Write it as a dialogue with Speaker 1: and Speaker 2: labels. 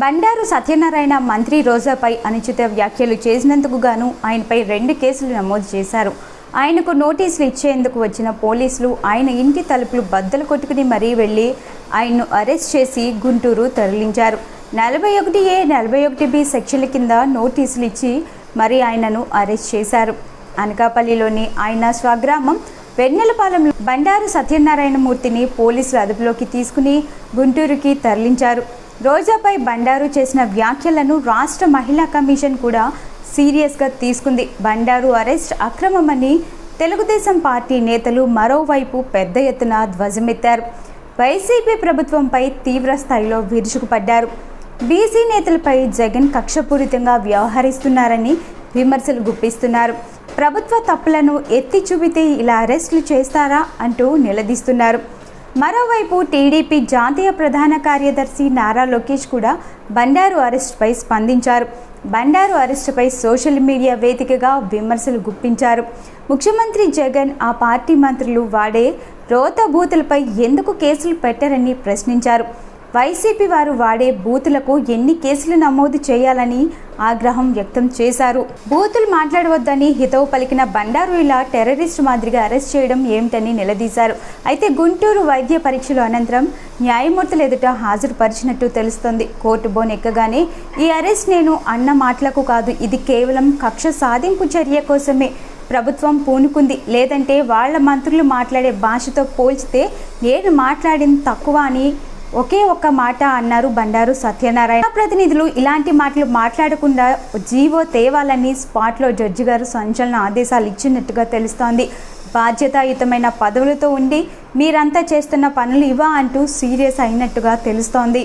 Speaker 1: బండారు సత్యనారాయణ మంత్రి రోజాపై అనుచిత వ్యాఖ్యలు చేసినందుకు గాను ఆయనపై రెండు కేసులు నమోదు చేశారు. ఆయనకు నోటీసులు ఇచ్చేందుకు వచ్చిన పోలీసులు ఆయన ఇంటి తలుపులు బద్దలు కొట్టుకుని మరీ వెళ్ళి ఆయన్ను అరెస్ట్ చేసి గుంటూరు తరలించారు. నలభై ఒకటి ఏ నలభై ఒకటి బి సెక్షన్ల కింద నోటీసులు ఇచ్చి మరి ఆయనను అరెస్ట్ చేశారు. అనకాపల్లిలోని ఆయన స్వగ్రామం వెన్నెలపాలెంలో బండారు సత్యనారాయణమూర్తిని పోలీసులు అదుపులోకి తీసుకుని గుంటూరుకి తరలించారు. రోజాపై బండారు చేసిన వ్యాఖ్యలను రాష్ట్ర మహిళా కమిషన్ కూడా సీరియస్గా తీసుకుంది. బండారు అరెస్ట్ అక్రమమని తెలుగుదేశం పార్టీ నేతలు మరోవైపు పెద్ద ఎత్తున ధ్వజమెత్తారు. వైసీపీ ప్రభుత్వంపై తీవ్ర స్థాయిలో విరుచుకుపడ్డారు. బీసీ నేతలపై జగన్ కక్షపూరితంగా వ్యవహరిస్తున్నారని విమర్శలు గుప్పిస్తున్నారు. ప్రభుత్వ తప్పులను ఎత్తి చూపితే ఇలా అరెస్టులు చేస్తారా అంటూ నిలదీస్తున్నారు. మరోవైపు టీడీపీ జాతీయ ప్రధాన కార్యదర్శి నారా లోకేష్ కూడా బండారు అరెస్టుపై స్పందించారు. బండారు అరెస్టుపై సోషల్ మీడియా వేదికగా విమర్శలు గుప్పించారు. ముఖ్యమంత్రి జగన్ ఆ పార్టీ మంత్రులు వాడే రోత బూతులపై ఎందుకు కేసులు పెట్టారని ప్రశ్నించారు. వైసీపీ వారు వాడే బూతులకు ఎన్ని కేసులు నమోదు చేయాలని ఆగ్రహం వ్యక్తం చేశారు. బూతులు మాట్లాడవద్దని హితవు పలికిన బండారు ఇలా టెర్రరిస్ట్ మాదిరిగా అరెస్ట్ చేయడం ఏమిటని నిలదీశారు. అయితే గుంటూరు వైద్య పరీక్షల అనంతరం న్యాయమూర్తులు ఎదుట హాజరుపరిచినట్టు తెలుస్తోంది. కోర్టు బోన్ ఎక్కగానే ఈ అరెస్ట్ నేను అన్న మాటలకు కాదు ఇది కేవలం కక్ష సాధింపు చర్య కోసమే. ప్రభుత్వం పూనుకుంది. లేదంటే వాళ్ళ మంత్రులు మాట్లాడే భాషతో పోల్చితే నేను మాట్లాడింది తక్కువ అని ఒకే ఒక్క మాట అన్నారు బండారు సత్యనారాయణ. ప్రతినిధులు ఇలాంటి మాటలు మాట్లాడకుండా జీవో తేవాలని స్పాట్లో జడ్జి గారు సంచలన ఆదేశాలు ఇచ్చినట్టుగా తెలుస్తోంది. బాధ్యతాయుతమైన పదవులతో ఉండి మీరంతా చేస్తున్న పనులు ఇవా అంటూ సీరియస్ అయినట్టుగా తెలుస్తోంది.